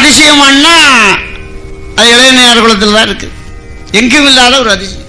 அதிசயமானா அது இளைஞர் குலத்தில் தான் இருக்கு. எங்கும் இல்லாத ஒரு அதிசயம்.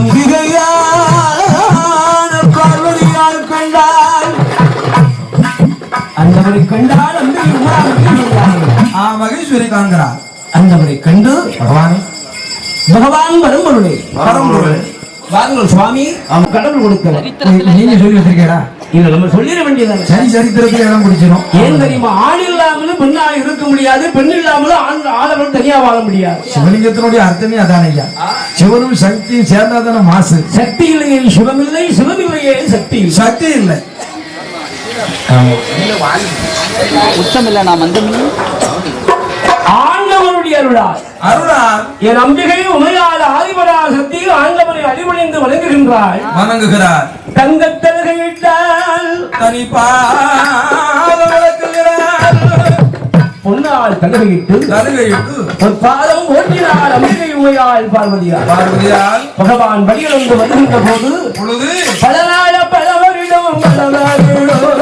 அம்பிகையான பார்வதியால் கண்டால். அந்தவரை கண்டால் ஆ மகேஸ்வரி காண்கிறார். அந்தவரை கண்டு பகவானே. பகவான் வரும்பொருளே பரம்பொருளே. வாருங்கள் சுவாமி. கடவுள் கொடுக்கல நீங்க சொல்லி வச்சிருக்கீடா இதை நம்ம சொல்லிட வேண்டியதானே சரி சரித்திரத்துக்கு இடம் பிடிச்சிடும் ஏன் தெரியுமா? இல்லாமலும் பெண்ணா இருக்க முடியாது பெண் இல்லாமலும் ஆண் ஆடவன் தனியா வாழ முடியாது. சிவலிங்கத்தினுடைய அர்த்தமே அதானே ஐயா? சிவனும் சக்தியும் சேர்ந்தாதான மாசு? சக்தி இல்லையே சிவமில்லை சிவமில்லையே சக்தி இல்லை. சக்தி இல்லை. உச்சமில்லை நான் மந்தமில்லை. ஆண்டவனுடைய அருளால். அருளால் என் அம்பிகை உமையால் ஆதிபரா சக்தி ஆண்டவனை அடிபணிந்து வணங்குகின்றாள் வணங்குகிறார். தங்கத் தலகையிட்டால் தனிப்பாக வளர்க்குகிறார் பொன்னால் தலகையிட்டு தருகையிட்டு ஒரு பாதம் ஓட்டினார் அம்பிகை உமையால் பார்வதியார். பார்வதியால் பகவான் வழியிலிருந்து வருகின்ற போது பொழுது பல நாள பலவரிடம் பலவரிடம் வழியிலிருந்து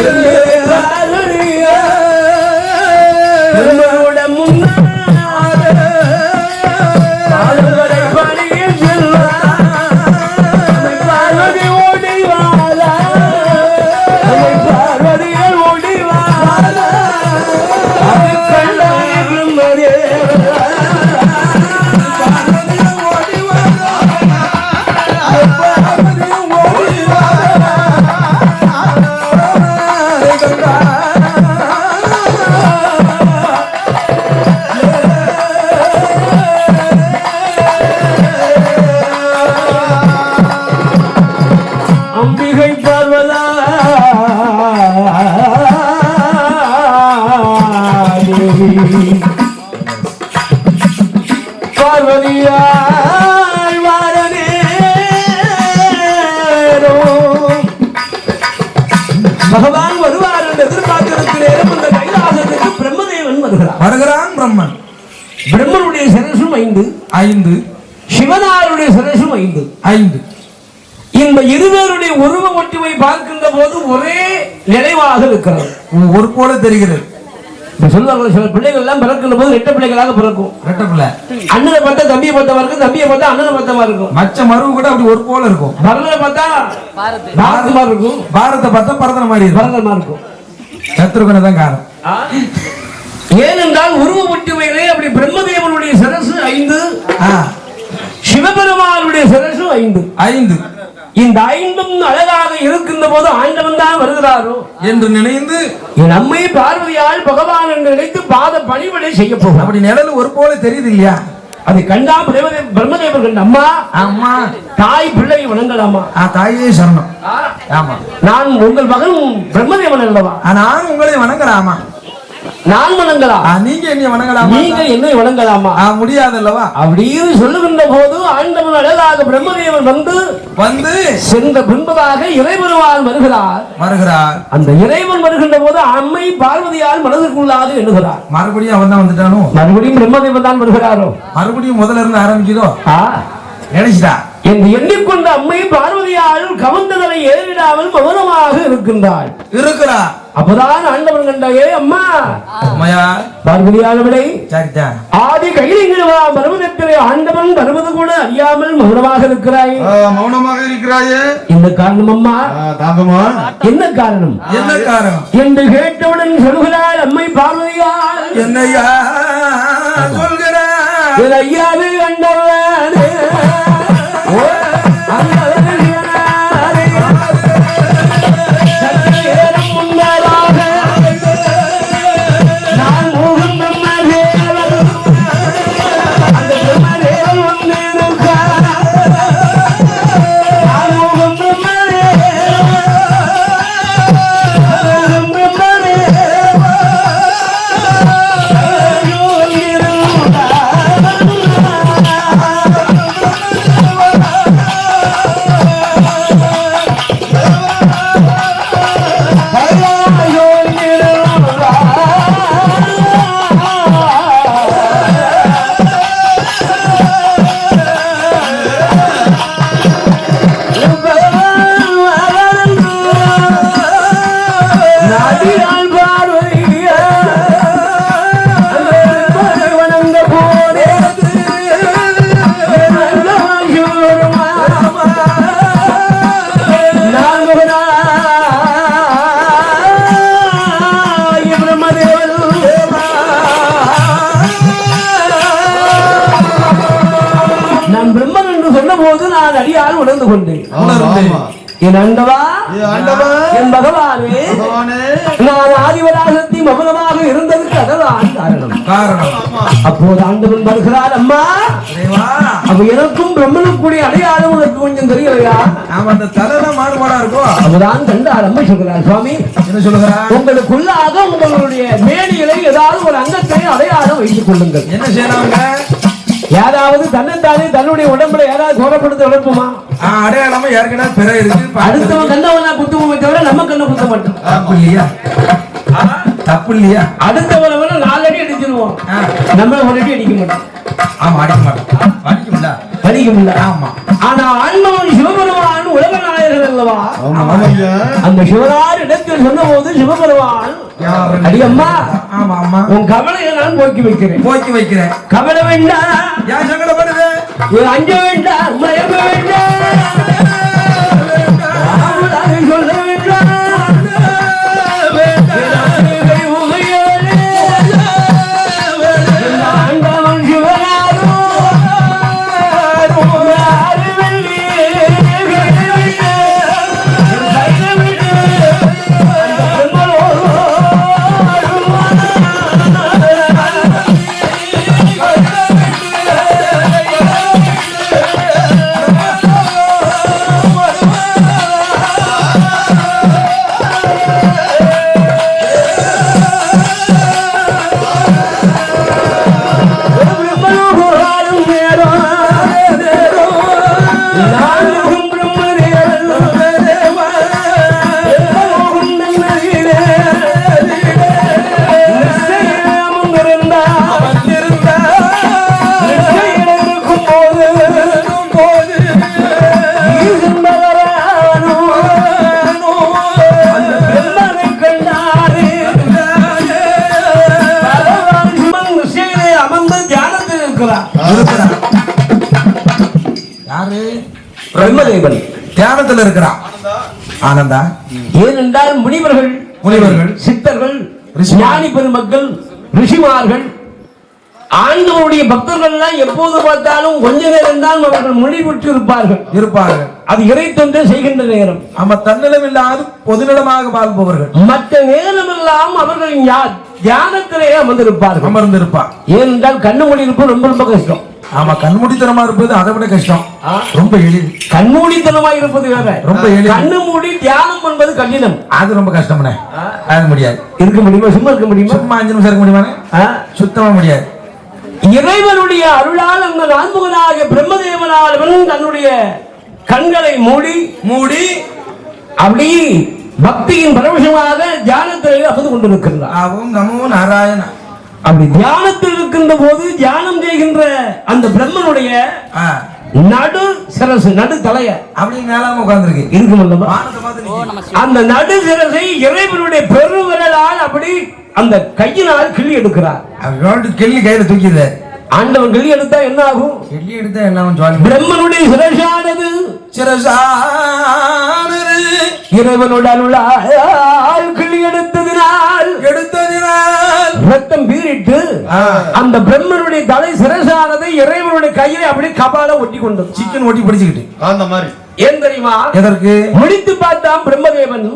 Yeah. ஐந்து. சிவனாருடைய சிரசும் ஐந்து. ஐந்து. இந்த இருவருடைய உருவ ஒற்றுமை பார்க்கின்ற போது ஒரே நினைவாக இருக்கிறது. ஒரு போல தெரிகிறது. சொல்லுவாங்க சில பிள்ளைகள் எல்லாம் பிறக்கின்ற போது ரெட்ட பிள்ளைகளாக பிறக்கும். ரெட்டப்பிள்ள அண்ணனை பார்த்தா தம்பியை பார்த்தமா இருக்கும் தம்பியை பார்த்தா அண்ணனை பார்த்தமா இருக்கும். மச்ச மருவு கூட அப்படி ஒரு போல இருக்கும். பரதனை பார்த்தா பாரத. மாதிரி இருக்கும். பாரத பார்த்தா பரதன மாதிரி பரதமா இருக்கும். சத்ருகனை தான் காரணம் ஏனென்றால் உருவ ஒற்றுமைகளே அப்படி பிரம்மதேவனுடைய ஐந்து. சிவபெருமானுடைய சிரசு ஐந்து. ஐந்து. இந்த ஐந்தும் அழகாக இருக்கின்ற போது ஆண்டவன் தான் வருகிறாரோ? என்று நினைந்து அம்மை பார்வதியால் பகவான் என்று நினைத்து பாத பணிவிடை செய்ய போகிறார் அப்படி நிழல் ஒரு போல தெரியுது இல்லையா அதை கண்டா பிரம்மதே- பிரம்மதேவர் கண்ட அம்மா ஆமா தாய் பிள்ளை வணங்கலாமா? தாயே சரணம். ஆமா. நான் உங்கள் மகன் பிரம்மதேவன் அல்லவா? நான் உங்களை வணங்கலாமா? நான் வணங்கலாம் நீங்க என்னை வணங்கலாமா? நீங்க என்னை வணங்கலாமா? ஆ, முடியாதல்லவா? அப்படின்னு சொல்லுகின்ற போது ஆண்டவன் அழகாக பிரம்மதேவன் வந்து வந்து சென்ற பின்பதாக இறைவருவான் வருகிறார். வருகிறார். அந்த இறைவன் வருகின்ற போது அம்மை பார்வதியால் மனதிற்குள்ளாக எண்ணுகிறார். மறுபடியும் அவன் தான் வந்துட்டானோ? மறுபடியும் பிரம்மதேவன் தான் வருகிறாரோ? மறுபடியும் முதல்ல இருந்து ஆரம்பிக்குதோ? ஆ. நினைச்சிட்டா? என்று எண்ணிக்கொண்ட அம்மை பார்வதியால் கவர்ந்ததனை ஏறிடாமல் மௌனமாக இருக்கின்றாள் இருக்கிறா? அப்பதான் ஆண்டவன் கண்ட ஏ அம்மா உமையா பார்வதியானவளை ஆதி கைலிங்கிருவா பருவதத்திலே ஆண்டவன் வருவது கூட அறியாமல் மௌனமாக இருக்கிறாய். மௌனமாக இருக்கிறாயே. என்ன காரணம் அம்மா? தாங்கம்மா. என்ன காரணம்? என்ன காரணம்? என்று கேட்டவுடன் சொல்கிறாள் அம்மை பார்வதியால் என்னையா சொல்கிறார் என் ஐயாவே கண்டவனே என் ஆண்டவா? ஏ ஆண்டவா, என் பகவானே. பகவானே. நான் ஆதிவராசக்தி மௌனமாக இருந்ததுக்கு அதுதான் காரணம். காரணம். அப்போது ஆண்டவன் வருகிறார் அம்மா. தேவா அப்ப எனக்கும் பிரம்மனுக்குரிய அடையாளம் உனக்கு கொஞ்சம் தெரியலையா? நாம அந்த தலைதான் மாறுபாடா இருக்கோம் அப்பதான் கண்டார் அம்மா சொல்கிறார் சுவாமி. என்ன சொல்லுகிறா உங்களுக்குள்ளாக உங்களுடைய மேனிகளை ஏதாவது ஒரு அங்கத்தை அடையாளம் வைத்துக் கொள்ளுங்கள். என்ன செய்யறாங்க? யாராவது தன்னைத்தானே தன்னுடைய உடம்புல யாராவது கோரப்படுத்த உடம்புமா அடையாளமா ஏற்கனவே பிற இருக்கு அடுத்தவன் கண்ணவனா குத்துவோமே தவிர நம்ம கண்ணை குத்த மாட்டோம். தப்பு இல்லையா? தப்பு இல்லையா? அடுத்தவனை வேணா நாலு அடி அடிச்சிருவோம். நம்ம ஒரு அடி அடிக்க மாட்டோம். ஆமா அடிக்க மாட்டோம். அடிக்கும்ல முடியல ஆமா. ஆனா ஆன்மவன் சிவபெருமான் உலக நாயகர் அல்லவா. அந்த சிவனார் இடத்தில் சொன்ன போது சிவபெருமான்? அடியம்மா ஆமா ஆமா. உன் கவலையை நான் போக்கி வைக்கிறேன். போக்கி வைக்கிறேன். கவலை வேண்டாம். ஏன் சங்கடப்படுது? அஞ்ச வேண்டாம் மயக்க வேண்டாம். பிரம்மதேவன் தியானத்துல இருக்கிறான். ஆனந்தா? ஏனென்றால் முனிவர்கள் முனிவர்கள், சித்தர்கள் ஞானி பெருமக்கள் ரிஷிமார்கள் ஆண்டவருடைய பக்தர்கள் எல்லாம் எப்போது பார்த்தாலும் கொஞ்ச நேரம் தான் அவர்கள் முடிவுற்று இருப்பார்கள். இருப்பார்கள். அது இறை தொண்டை செய்கின்ற நேரம். ஆமா தன்னிலம் இல்லாது பொதுநிலமாக வாழ்பவர்கள். மற்ற நேரமெல்லாம் அவர்கள் ஞா- தியானத்திலே அமர்ந்திருப்பார்கள். அமர்ந்திருப்பான் ஏனென்றால் கண்ணு மூடி இருப்பது ரொம்ப ரொம்ப கஷ்டம். ஆமா கண்மூடித்தனமா இருப்பது அதை விட கஷ்டம். ரொம்ப எளிது. கண்மூடித்தனமாய் இருப்பது வேற. ரொம்ப எளிது. கண்ணு மூடி தியானம் என்பது கடினம் அது ரொம்ப கஷ்டம்னே. அது முடியாது. இருக்க முடியுமா? சும்மா இருக்க முடியுமா? சும்மா அஞ்சு நிமிஷம் இருக்க முடியுமானே? ஆ? சுத்தமா முடியாது. இறைவனுடைய அருளால் அந்த நான்முகனாக பிரம்மதேவனானவன் தன்னுடைய கண்களை மூடி மூடி அப்படி பக்தியின் பரவசமாக தியானத்தில் அமர்ந்து கொண்டிருக்கின்றார். ஆவும் நமோ நாராயண. அப்படி தியானத்தில் இருக்கின்ற போது தியானம் செய்கின்ற அந்த பிரம்மனுடைய நடு சிரசு நடு தலைய. அப்படி மேலாம உட்கார்ந்துருக்கு. இருக்கும். அந்த நடு சிரசை இறைவனுடைய பெருவிரலால் அப்படி அந்த கையினால் கிள்ளி எடுக்கிறார். கிள்ளி கையில தூக்கிது ஆண்டவன் கிள்ளி எடுத்தா என்ன ஆகும்? கிள்ளி எடுத்தா என்ன ஜாலி. பிரம்மனுடைய சிரசானது. சிரசானது இறைவனோட அருளால் கிளி எடுத்ததினால் எடுத்ததினால் ரத்தம் பீறிட்டு. அந்த பிரம்மனுடைய தலை சிரசானதை இறைவனுடைய கையிலே அப்படி கபால ஒட்டி கொண்டது. சிக்கன் ஓட்டி பிடிச்சுக்கிட்டு. அந்த மாதிரி. ஏன் தெரியுமா? எதற்கு? முடித்து பார்த்தான் பிரம்மதேவன்.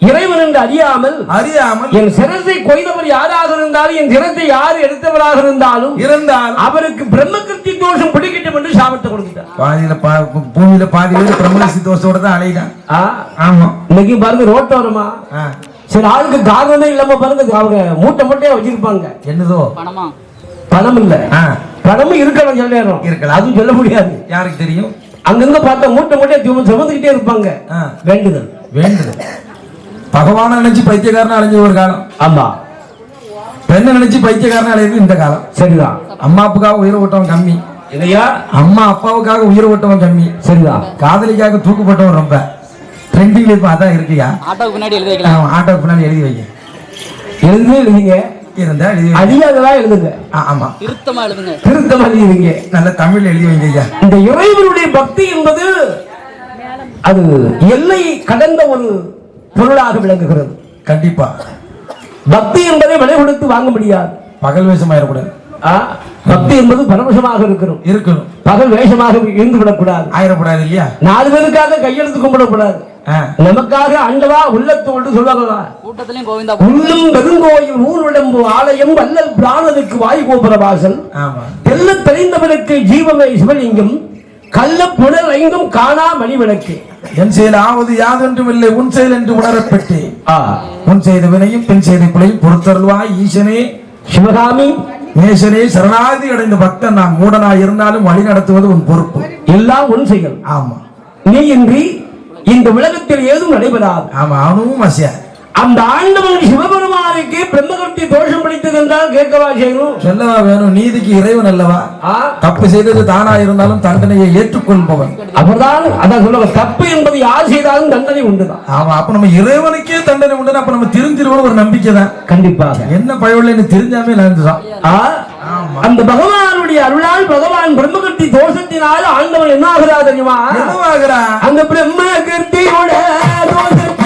இறைவன் என்று அறியாமல் அறியாமல் என் சிரசை கொய்தவர் யாராக இருந்தாலும் என் சிரத்தை யார் எடுத்தவராக இருந்தாலும் இருந்தால் அவருக்கு பிரம்மகிருத்தி தோஷம் பிடிக்கட்டும் என்று சாபத்தை கொடுத்துட்டார். பாதியில பா- பூமியில பாதி பேர் பிரம்மசி தோசையோட தான் அலையிட்டான் ஆ? ஆமா. இன்னைக்கு பாருங்க ரோட்டோரமா சரி ஆளுக்கு காரணமே இல்லாம பாருங்க அவங்க மூட்டை மூட்டையா வச்சிருப்பாங்க. என்னதோ? பணமா? பணம் இல்ல. பணமும் இருக்கலாம் சில நேரம் இருக்கலாம். அதுவும் சொல்ல முடியாது. யாருக்கு தெரியும்? அங்கங்க பார்த்தா மூட்டை மூட்டையா சுமந்துக்கிட்டே இருப்பாங்க. ஆ, வேண்டுதல். வேண்டுதல். பகவான நினைச்சு பைத்தியக்காரன் அலைஞ்ச ஒரு காலம். ஆமா. பெண்ணை நினைச்சு பைத்தியக்காரன் அலையுது இந்த காலம். சரிதான். அம்மா அப்பாவுக்காக உயிரை விட்டவன் கம்மி. இல்லையா அம்மா அப்பாவுக்காக உயிரை விட்டவன் கம்மி. சரிதான் காதலிக்காக தூக்கப்பட்டவன் ரொம்ப. ட்ரெண்டிங்ல இப்ப அதான் இருக்குயா? ஆட்டோவுக்கு பின்னாடி எழுதி வைக்கலாம். ஆமா, ஆட்டோ பின்னாடி எழுதி வைங்க. எழுதுவே எழுதிங்க. இருந்தா எழுதி வை. அழியாததா எழுதுங்க. ஆமா. திருத்தமா எழுதுங்க. திருத்தம் எழுதிங்க நல்ல தமிழ் எழுதி வைங்க இந்த இறைவனுடைய பக்தி என்பது அது எல்லை கடந்த ஒரு பொருளாக விளங்குகிறது. கண்டிப்பா. பக்தி என்பதை விலை கொடுத்து வாங்க முடியாது. பகல் வேஷம் ஆயிடக்கூடாது ஆ? பக்தி என்பது பரவசமாக இருக்கணும். இருக்கணும். பகல் வேஷமாக இருந்து விடக்கூடாது ஆயிடக்கூடாது இல்லையா? நாலு பேருக்காக கையெழுத்து கும்பிடக்கூடாது. நமக்காக ஆண்டவா உள்ளத்தோடு சொல்லுவாங்களா கூட்டத்திலயும் கோவிந்தா உள்ளும் பெருங்கோயில் ஊர்விளம்பு ஆலயம் வல்லல் பிராணனுக்கு வாயு கோபுர வாசல் தெல்ல தெளிந்தவனுக்கு ஜீவமே சிவலிங்கம் கள்ள புனல் ஐந்தும் காணா மணிவிளக்கு. என் செயல் ஆவது யாதொன்றும் இல்லை உன் செயல் என்று உணரப்பட்டேன். உன் செய்த வினையும் பின் செய்த பிழையும் பொறுத்தருள்வாய் ஈசனே. சிவகாமி. நேசனே சரணாதி அடைந்த பக்தன் நான் மூடனாய் இருந்தாலும் வழி நடத்துவது உன் பொறுப்பு. எல்லாம் உன் செயல். ஆமா. நீ இன்றி இந்த உலகத்தில் ஏதும் நடைபெறாது. ஆமா அவனும் அசியா அந்த ஆண்டவன் சிவபெருமானுக்கு பிரம்மகர்த்தி தோஷம் பிடித்தது என்றால் கேட்கவா செய்யணும் சொல்லவா வேணும் நீதிக்கு இறைவன் அல்லவா? தப்பு செய்தது தானா இருந்தாலும் தண்டனையை ஏற்றுக்கொள்பவன். அவர்தான் அதான் சொல்லுவாங்க தப்பு என்பது யார் செய்தாலும் தண்டனை உண்டுதான். ஆமா அப்ப நம்ம இறைவனுக்கே தண்டனை உண்டு அப்ப நம்ம திருந்திருவோம் ஒரு நம்பிக்கை தான். கண்டிப்பாக. என்ன பயவுள்ள தெரிஞ்சாமே நடந்துதான். அந்த பகவானுடைய அருளால் பகவான் பிரம்மகர்த்தி தோஷத்தினால் ஆண்டவன் என்ன ஆகிறா தெரியுமா? என்னவாகிறா? அந்த பிரம்மகர்த்தியோட தோஷத்தினாலே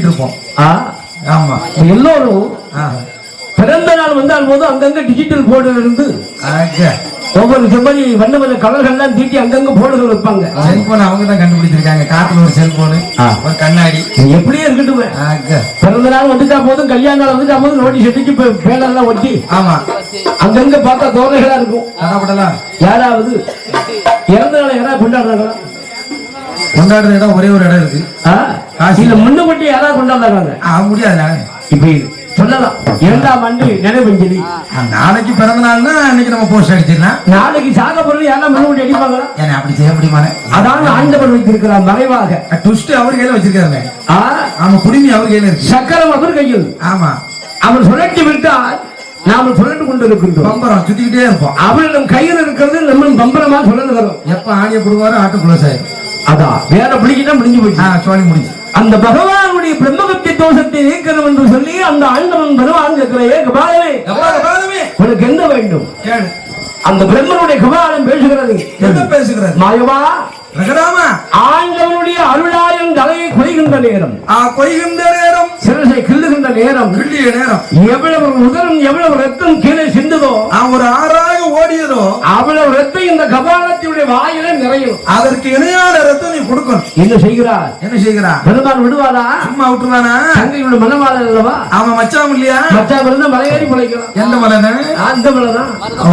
வருந்திக்கிட்டு இருப்போம் ஆமா. எல்லோரும். பிறந்த நாள் வந்தால் போது அங்கங்க டிஜிட்டல் போர்டுல இருந்து. ஒவ்வொரு செம்மறி வண்ண வண்ண கலர்கள்லாம் தீட்டி அங்கங்க போர்டுகள் வைப்பாங்க. செல்போன் அவங்க தான் கண்டுபிடிச்சிருக்காங்க. காட்டுல ஒரு செல்போனு ஒரு கண்ணாடி. எப்படியே இருக்கட்டும். பிறந்த நாள் வந்துட்டா போதும் கல்யாண நாள் வந்துட்டா போதும் நோட்டீஸ் அடிச்சு இப்ப பேனர்லாம் ஒட்டி ஆமா. அங்கங்க பார்த்தா தோகைகளா இருக்கும். யாராவது இறந்த நாளை யாராவது கொண்டாடுறாங்களா? கொண்டாடுற இடம் ஒரே ஒரு இடம் இருக்கு. ஆ? காசி. இல்ல முன்ன கொட்டி யாராவது கொண்டாடுறாங்க ஆ, முடியாதுண்ணா இப்ப சொல்லலாம். இரண்டாம் ஆண்டு நினைவஞ்சலி ஆ, நாளைக்கு பிறந்த நாள்னா அன்னைக்கு நம்ம போஸ்ட் அடிச்சிடலாம். நாளைக்கு சாக பொருள் யாராவது முன்ன கொட்டி அடிப்பாங்களா? ஏன்னா அப்படி செய்ய முடியுமாண்ணே அதான் ஆண்டவர் வைத்திருக்கிறார் மறைவாக. டுஸ்ட் அவர் கையில வச்சிருக்காருண்ணே ஆ? ஆமா குடிமி அவர் கையில இருக்கு. சக்கரம் அவர் கையில். ஆமா. அவர் சுழட்டி விட்டால் நாம் சுழண்டு கொண்டு இருக்கின்றோம் பம்பரம் சுத்திக்கிட்டே இருப்போம். அவர் நம் கையில் இருக்கிறது நம்ம பம்பரமா சுழலுகிறோம் எப்ப ஆணிய புடுவாரோ ஆட்டு குளோஸ் ஆயிரும் அதான் வேற பிடிக்கிட்டா முடிஞ்சு ஆ சோழி முடிஞ்சு. அந்த பகவானுடைய பிரம்மகத்தி தோஷத்தை நீக்கணும் என்று சொல்லி அந்த ஆண்டவன் பகவான் கேட்கிறே கபாலமே. உனக்கு என்ன வேண்டும்? அந்த பிரம்மனுடைய கபாலம் பேசுகிறது. என்ன பேசுகிறார் மாயவா? ரகராமா ஆண்டவனுடைய அருளாயம் தலையை கொய்கின்ற நேரம். கொய்கின்ற நேரம். சிரசை கிள்ளுகின்ற நேரம். கிள்ளிய நேரம். எவ்வளவு உதரம் எவ்வளவு ரத்தம் கீழே சிந்துதோ ஒரு ஆறாக ஓடியதோ அவ்வளவு ரத்தம் இந்த கபாலத்தினுடைய வாயில நிறையும். அதற்கு இணையான ரத்தம் நீ கொடுக்கணும். என்ன செய்கிறார்? என்ன செய்கிறா பெருமான் விடுவாரா? சும்மா விட்டுருவானா? தங்கையோட மனவாளர் அல்லவா? அவன் மச்சான் இல்லையா? மற்றா இருந்தா மலையேறி பிழைக்கலாம் எந்த மலைன்னு? அந்த மலைதான் ஓ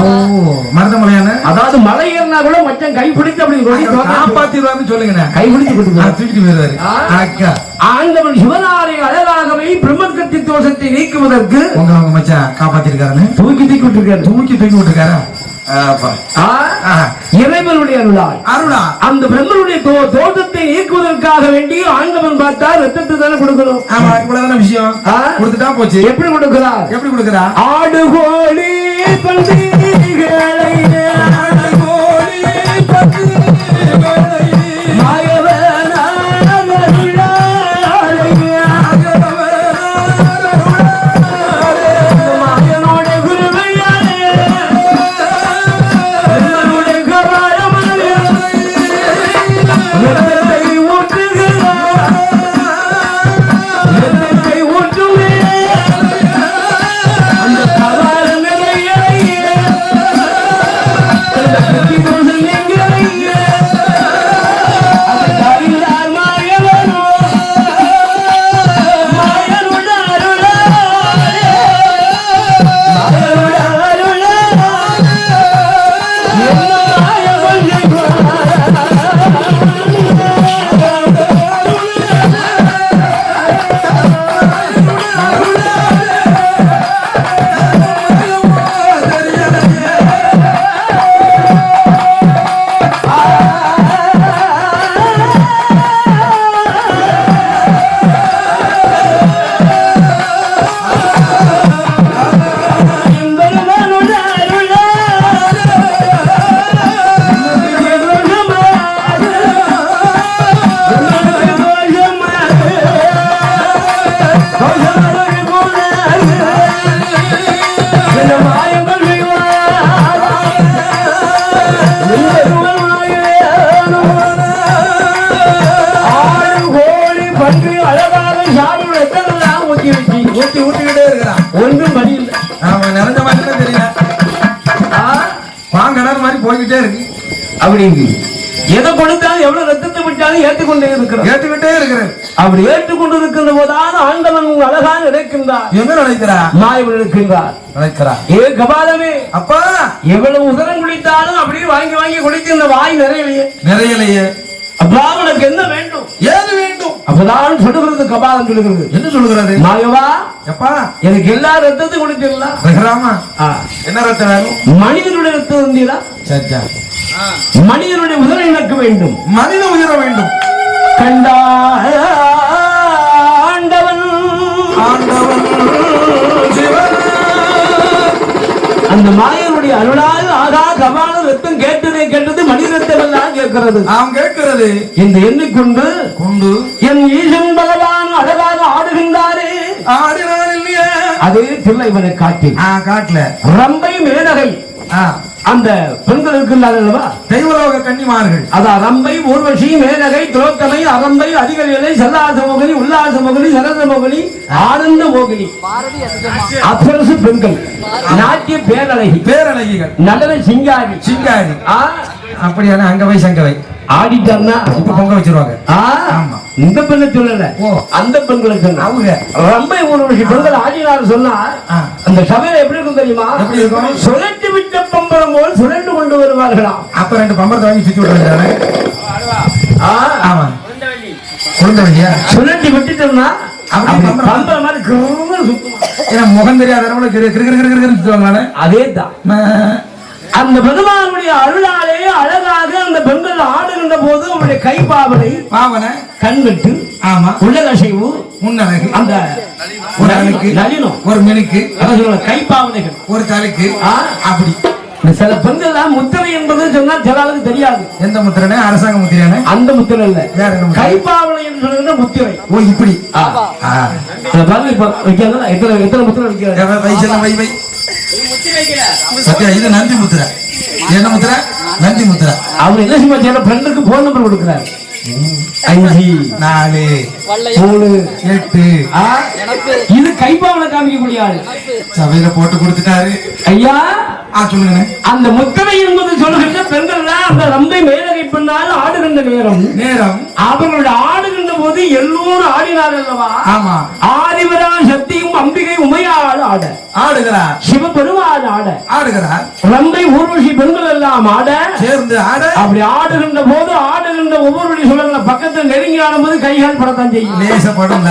மருத மலையான? அதாவது மலை ஏறினா கூட மச்சான் கை பிடித்து அப்படி காப்பாத்திடுவான்னு சொல்லுங்கண்ணே. கை கொடுத்து தூக்கிட்டு போயிருவாரு. அக்கா ஆண்டவன் சிவனாரை அழகாகவே பிரம்மகத்தி தோஷத்தை நீக்குவதற்கு உங்க உங்க மச்சான் காப்பாத்திருக்காருன்னு? தூக்கி தூக்கி விட்டுருக்காரு. தூக்கி தூக்கி விட்டுருக்காரா. இறைவனுடைய அருளாய் அருளா? அந்த பிரம்மனுடைய தோட்டத்தை நீக்குவதற்காக வேண்டி ஆண்டவன் பார்த்தா ரத்தத்தை தானே கொடுக்கணும். ஆமா இவ்வளவுதான விஷயம்? கொடுத்துட்டா போச்சு. எப்படி கொடுக்கிறார்? எப்படி கொடுக்குறா? ஆடு கோழி Sunday, ஒன்றும் வழி இல்லை. ஆமா நிறைஞ்ச மாதிரி தெரியல. பாங்கடர் மாதிரி போய்கிட்டே இருக்கு. அப்படிங்க. எதை கொடுத்தாலும் எவ்வளவு ரத்தத்தை விட்டாலும் ஏற்றுக்கொண்டே இருக்கிறோம் கேட்டுக்கிட்டே இருக்கிறேன் அப்படி ஏற்றுக்கொண்டு இருக்கின்ற போதான ஆண்டவன் உங்கள் அழகாக நினைக்கின்றார். எங்க நினைக்கிறா மாயவன் நினைக்கின்றார் நினைக்கிறா ஏ கபாலமே அப்பா! எவ்வளவு உதரம் குளித்தாலும் அப்படியே வாங்கி வாங்கி குடித்து இந்த வாய் நிறையலையே. நிறையலையே. அப்பா உனக்கு என்ன வேண்டும்? ஏது வேண்டும்? அப்பதான் சொல்லுகிறது கபாலம் சொல்லுகிறது. என்ன சொல்லுகிறது? மாயவா? எப்பா? எனக்கு எல்லா ரத்தத்தையும் குடிச்சிடலாம் ரகுராமா. என்ன ரத்தம் வேணும்? மனிதனுடைய ரத்தம் இருந்தீரா? சரி சரி. மனிதனுடைய உதரை எனக்கு வேண்டும். மனித உயிர வேண்டும். கண்டாண்டவன். ஆண்டவன் சிவன். அந்த மாயனுடைய அருளால் ஆகா கபால ரத்தம் கேட்டதே கேட்டது மனித ரத்தம் எல்லாம் கேட்கிறது. நாம் கேட்கிறது. என்று எண்ணிக்கொண்டு கொண்டு என் ஈசன் பகவான் அழகாக ஆடுகின்றாரே. ஆடினார் இல்லையே அதே தில்லைவனை காட்டி ஆ காட்டல. ரம்பை மேனகை அந்த பெண்கள் இருக்கின்றார்கள் அல்லவா? தெய்வலோக கன்னிமார்கள். அதான் ரம்பை ஊர்வசி மேனகை துரோத்தமை அரம்பை அதிகலை செல்லாச மோகினி உல்லாச மோகினி சரத மோகினி ஆனந்த மோகினி. அப்சரசு பெண்கள். நாட்டிய பேரழகி. பேரழகிகள். நடன சிங்காரி. சிங்காரி. ஆ, அப்படியான அங்கவை சங்கவை. ஆடிட்டார்னா இப்ப பொங்க வச்சிருவாங்க. ஆமா. இந்த பெண்ணை சொல்லல. ஓ. அந்த பெண்களை சொன்ன. அவங்க. ரம்பை ஊர்வசி பெண்கள் ஆடினார் சொன்னா. அந்த சபையில எப்படி இருக்கும் தெரியுமா? எப்படி இருக்கும்? சுழட்டி விட்ட பம்பரம் போல் சுழண்டு கொண்டு வருவார்களாம். அப்ப ரெண்டு பம்பரத்தை வாங்கி சுத்தி விட்டுறாரு ஆ, ஆமா. குழந்தை சுழட்டி விட்டுட்டோம்னா பம்பரம் மாதிரி. ஏன்னா முகம் தெரியாதவங்கள கிரு கிரு கிரு கிரு கிரு சுத்துவாங்களானே? அதேதான். அந்த பெருமானுடைய அருளாலே அழகாக அந்த பெண்கள் ஆடுகின்ற போது அவருடைய கைப்பாவனை பாவனை. கண்கட்டு ஆமா. உள்ளகசைவு முன்னழகு. அந்த ஒரு அணுக்கு ஒரு மினுக்கு கைப்பாவனைகள் ஒரு தலைக்கு. அப்படி. சில பெண்கள் முத்திரை என்பது சொன்னா சில ஆளுக்கு தெரியாது. எந்த முத்திரனே? அரசாங்க முத்திரையானே? அந்த முத்திரை இல்ல வேற? கைப்பாவனை என்று முத்திரை. ஓ இப்படி. பாருங்க இப்ப வைக்கிறாங்களா எத்தனை எத்தனை முத்திரை வைக்கிறாங்க எவ- வை செல்லம் வை வை. சத்யா இது நந்தி முத்திரை. என்ன முத்திரை? நந்தி முத்திரை. அவர் என்ன செய்வார் பெண்ணுக்கு போன் நம்பர் கொடுக்கிறார். அஞ்சு நாலு வல்லையா மூணு எட்டு இது கைப்பாவனை காமிக்கக்கூடிய ஆளு. சபையில போட்டு கொடுத்துட்டாரு. ஐயா? சொல்லுங்க அந்த முத்திரை என்பது சொல்லுகின்ற பெண்கள் அந்த ரம்பை மேலகை பெண்ணால் ஆடுகின்ற நேரம். நேரம். அவர்களுடைய ஆடுகின்ற போது எல்லோரும் ஆடினார் அல்லவா? ஆமா. ஆதிவரா சக்தியும் அம்பிகை உமையாள் ஆட. ஆடுகிறார். சிவபெருமாள் ஆட. ஆடுகிறார். ரம்பை ஊர்வசி பெண்கள் எல்லாம் ஆட. சேர்ந்து ஆட. அப்படி ஆடுகின்ற போது ஆடுகின்ற ஒவ்வொருடைய சொல்லுங்கள பக்கத்துல நெருங்கி ஆடும்போது கைகால் படத்தான் செய்யும். லேசப்படும்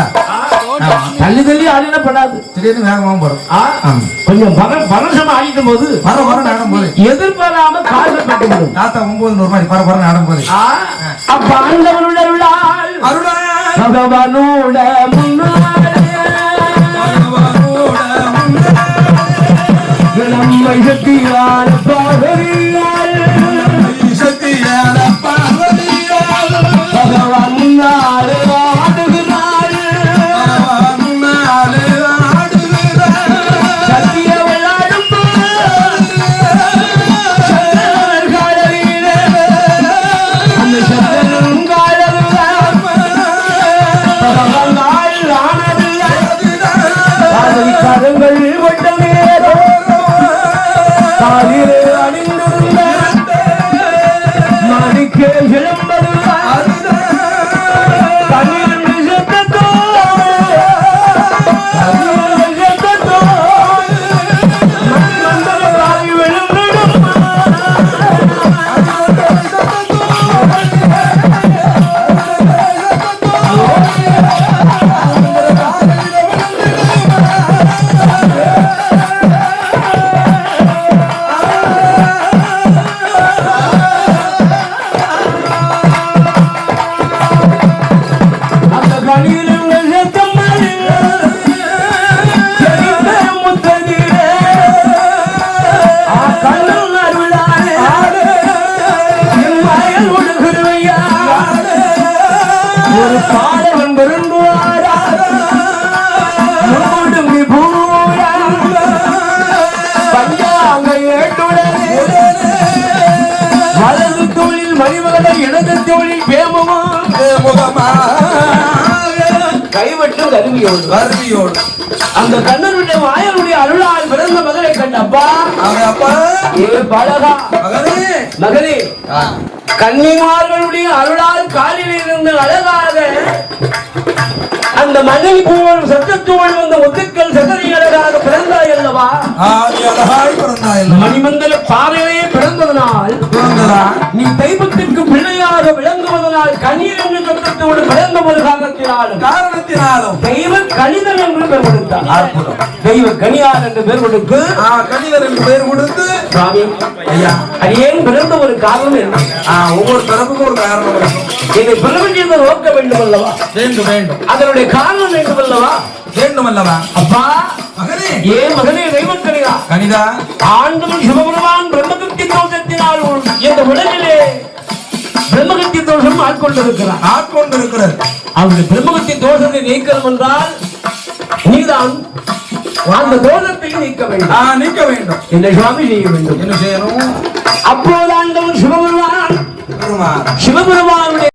தள்ளி தள்ளி ஆடினா படாது திடீர்னு வேகமாவும் போடும். கொஞ்சம் பர பரசம் ஆடிட்ட போது வர வர நாடும் போது எதிர்பாராம கால்கள் பட்டுவிடும் தாத்தா ஒன்பது நூறு மாதிரி பர பர நாடும் போது அப்ப ஆண்டவருடைய அருளால் பகவானோட முன்னாலே. சக்தியால் பாகரியால் ஒரு பாடவன் பெருந்துவாரா முன்முடுங்கி பூரா பஞ்சாங்க வலது தோளில் இடது கைவட்டும் கருவியோடு. வறுமையோடு அந்த கண்ணனுடைய மாயனுடைய அருளால் பிறந்த மகனை கண்டப்பா அவன் அப்பா. ஏ பலகா. மகனே மகனே கன்னிமார்களுடைய அருளால் காலில் இருந்து அழகாக அந்த மணல் போல் சத்தத்தோடு வந்த ஒத்துக்கள் சகரி அழகாக பிறந்தாய் அல்லவா? மணிமண்டல பாறையிலே பிறந்ததனால் பிறந்ததா? நீ தெய்வத்திற்கு பிள்ளையாக விளங்குவதனால் கண்ணீர் என்று சத்தத்தோடு பிறந்த ஒரு காரணத்தினாலும் காரணத்தினாலும் தெய்வ கணிதம் என்று பெயர் கொடுத்தார். அற்புதம். தெய்வ கனியார் என்று பெயர் கொடுத்து கணிதர் என்று பெயர் கொடுத்து சுவாமி ஐயா. அடியேன் பிறந்த ஒரு காரணம் என்ன? ஒவ்வொரு பிறப்புக்கும் ஒரு காரணம் என்னை பெற வேண்டியதை நோக்க வேண்டும் அல்லவா? வேண்டும் வேண்டும். அதனுடைய காரணம் வேண்டும் அல்லவா? வேண்டும் அல்லவா? அப்பா மகனே. ஏன் மகனே தெய்வக்கணிதா கணிதா. ஆண்டவன் சிவபெருமான் பிரம்மகத்தி தோஷத்தினால் இந்த உலகிலே பிரம்மகத்தி தோஷம் ஆட்கொண்டிருக்கிறார். ஆட்கொண்டிருக்கிறது அவருடைய பிரம்மகத்தி தோஷத்தை நீக்கணும் என்றால் நீதான் அந்த தோஷத்தை நீக்க வேண்டும். ஆ, நிற்க வேண்டும். இந்த சுவாமி செய்ய வேண்டும். என்ன செய்யணும்? அப்போது ஆண்டவன் சிவபெருமான் பெருமாள் சிவபெருமான்